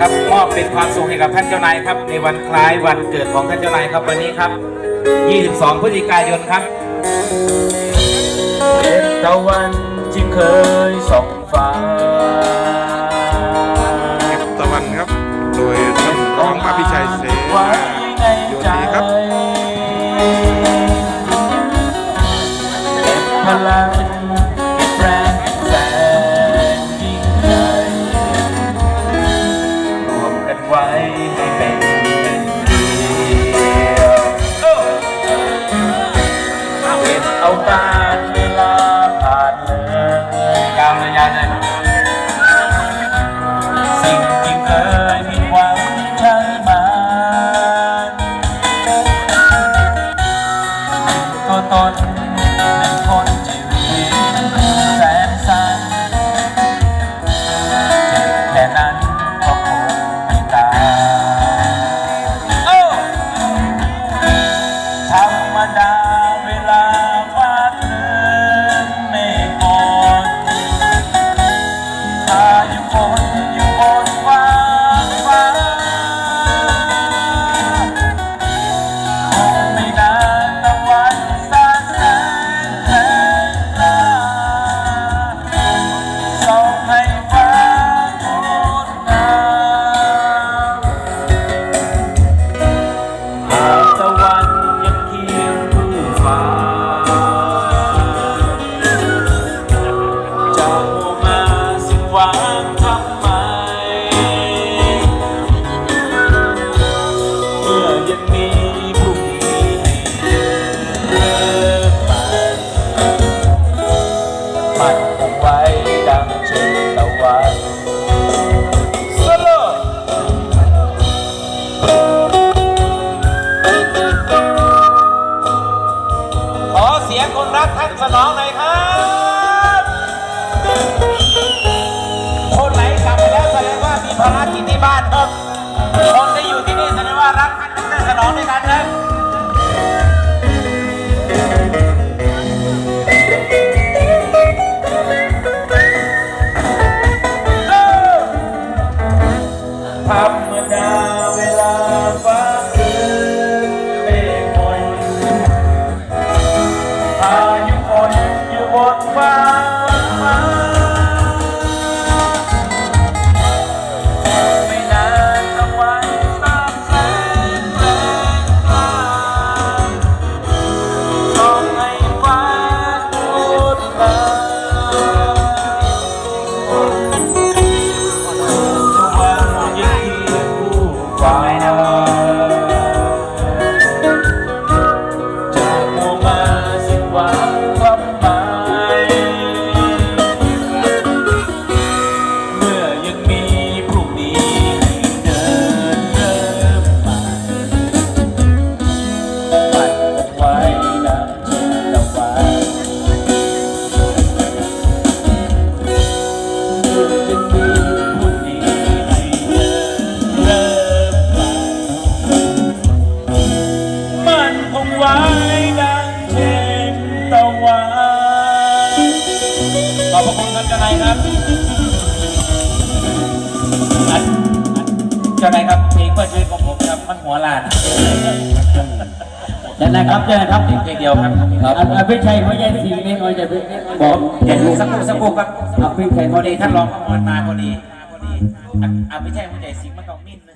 ครับมอบเป็นความสุขให้กับท่านเจ้านายครับ ในวันคล้ายวันเกิดของท่านเจ้านายครับวันนี้ครับ 22 พฤศจิกายนครับเป็นตะวันที่เคยส่องฟ้าตะวันครับ โดยท่านรองอภิชัยเสไว้นาในใจโยนดีครับเก็บพลัง สนองหน่อยครับ คนไหนกลับไปแล้วแสดงว่ามีภารกิจที่บ้านครับ คนที่อยู่ที่นี่แสดงว่ารักท่านท่านสนองด้วยกันนะธรรมดาเวล คู่ คุณท่านเจ้านายครับอันเจ้านายครับเพลงเพื่อชีวิตของผมครับมันหัวลานเดี๋ยวนะครับเดี๋ยวนะครับเพลงเพลงเดียวครับครับอะพี่ชัยหัวใจสีนี่หัวใจพี่บอกเดี๋ยวสักครู่สักครู่ครับครับพี่ชัยพอดีท่านรองขมวลมาพอดีพอดีอะอะไม่ใช่หัวใจสิงห์มันต้องมิ้นนะ